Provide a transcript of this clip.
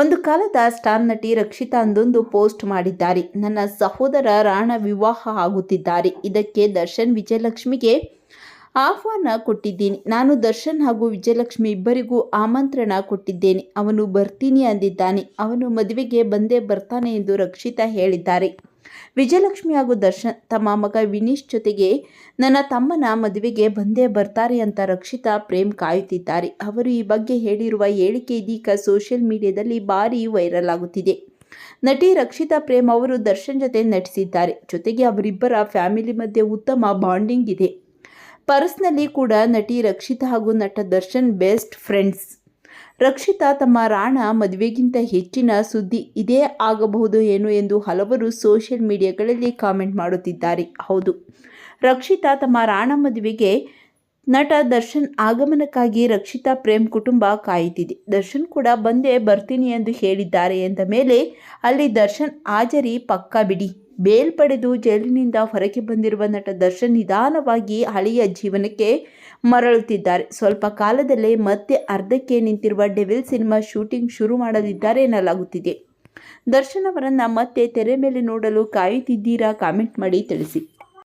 ಒಂದು ಕಾಲದ ಸ್ಟಾರ್ ನಟಿ ರಕ್ಷಿತಾ ಅಂದೊಂದು ಪೋಸ್ಟ್ ಮಾಡಿದ್ದಾರೆ. ನನ್ನ ಸಹೋದರ ರಾಣ ವಿವಾಹ ಆಗುತ್ತಿದ್ದಾರೆ. ಇದಕ್ಕೆ ದರ್ಶನ್ ವಿಜಯಲಕ್ಷ್ಮಿಗೆ ಆಹ್ವಾನ ಕೊಟ್ಟಿದ್ದೀನಿ. ನಾನು ದರ್ಶನ್ ಹಾಗೂ ವಿಜಯಲಕ್ಷ್ಮಿ ಇಬ್ಬರಿಗೂ ಆಮಂತ್ರಣ ಕೊಟ್ಟಿದ್ದೇನೆ. ಅವನು ಬರ್ತೀನಿ ಅಂದಿದ್ದಾನೆ. ಅವನು ಮದುವೆಗೆ ಬಂದೇ ಬರ್ತಾನೆ ಎಂದು ರಕ್ಷಿತಾ ಹೇಳಿದ್ದಾರೆ. ವಿಜಯಲಕ್ಷ್ಮಿ ಹಾಗೂ ದರ್ಶನ್ ತಮ್ಮ ಮಗ ವಿನೀಶ್ ಜೊತೆಗೆ, ನನ್ನ ತಮ್ಮನ ಮದುವೆಗೆ ಬಂದೇ ಬರ್ತಾರೆ ಅಂತ ರಕ್ಷಿತಾ ಪ್ರೇಮ್ ಕಾಯುತ್ತಿದ್ದಾರೆ. ಅವರು ಈ ಬಗ್ಗೆ ಹೇಳಿರುವ ಹೇಳಿಕೆ ಇದೀಗ ಸೋಷಿಯಲ್ ಮೀಡಿಯಾದಲ್ಲಿ ಭಾರೀ ವೈರಲ್ ಆಗುತ್ತಿದೆ. ನಟಿ ರಕ್ಷಿತಾ ಪ್ರೇಮ್ ಅವರು ದರ್ಶನ್ ಜೊತೆ ನಟಿಸಿದ್ದಾರೆ. ಜೊತೆಗೆ ಅವರಿಬ್ಬರ ಫ್ಯಾಮಿಲಿ ಮಧ್ಯೆ ಉತ್ತಮ ಬಾಂಡಿಂಗ್ ಇದೆ. ಪರ್ಸ್ನಲ್ಲಿ ಕೂಡ ನಟಿ ರಕ್ಷಿತಾ ಹಾಗೂ ನಟ ದರ್ಶನ್ ಬೆಸ್ಟ್ ಫ್ರೆಂಡ್ಸ್. ರಕ್ಷಿತಾ ತಮ್ಮ ರಾಣ ಮದುವೆಗಿಂತ ಹೆಚ್ಚಿನ ಸುದ್ದಿ ಇದೇ ಆಗಬಹುದು ಏನು ಎಂದು ಹಲವರು ಸೋಷಿಯಲ್ ಮೀಡಿಯಾಗಳಲ್ಲಿ ಕಾಮೆಂಟ್ ಮಾಡುತ್ತಿದ್ದಾರೆ. ಹೌದು. ರಕ್ಷಿತಾ ತಮ್ಮ ರಾಣ ಮದುವೆಗೆ ನಟ ದರ್ಶನ್ ಆಗಮನಕ್ಕಾಗಿ ರಕ್ಷಿತಾ ಪ್ರೇಮ್ ಕುಟುಂಬ ಕಾಯುತ್ತಿದೆ. ದರ್ಶನ್ ಕೂಡ ಬಂದೇ ಬರ್ತೀನಿ ಎಂದು ಹೇಳಿದ್ದಾರೆ ಎಂದ ಮೇಲೆ ಅಲ್ಲಿ ದರ್ಶನ್ ಹಾಜರಿ ಪಕ್ಕಾ ಬಿಡಿ. ಬೇಲ್ ಪಡೆದು ಜೈಲಿನಿಂದ ಹೊರಗೆ ಬಂದಿರುವ ನಟ ದರ್ಶನ್ ನಿಧಾನವಾಗಿ ಹಳೆಯ ಜೀವನಕ್ಕೆ ಮರಳುತ್ತಿದ್ದಾರೆ. ಸ್ವಲ್ಪ ಕಾಲದಲ್ಲೇ ಮತ್ತೆ ಅರ್ಧಕ್ಕೆ ನಿಂತಿರುವ ಡೆವಿಲ್ ಸಿನಿಮಾ ಶೂಟಿಂಗ್ ಶುರು ಮಾಡಲಿದ್ದಾರೆ ಎನ್ನಲಾಗುತ್ತಿದೆ. ದರ್ಶನ್ ಅವರನ್ನು ಮತ್ತೆ ತೆರೆ ಮೇಲೆ ನೋಡಲು ಕಾಯುತ್ತಿದ್ದೀರಾ? ಕಾಮೆಂಟ್ ಮಾಡಿ ತಿಳಿಸಿ.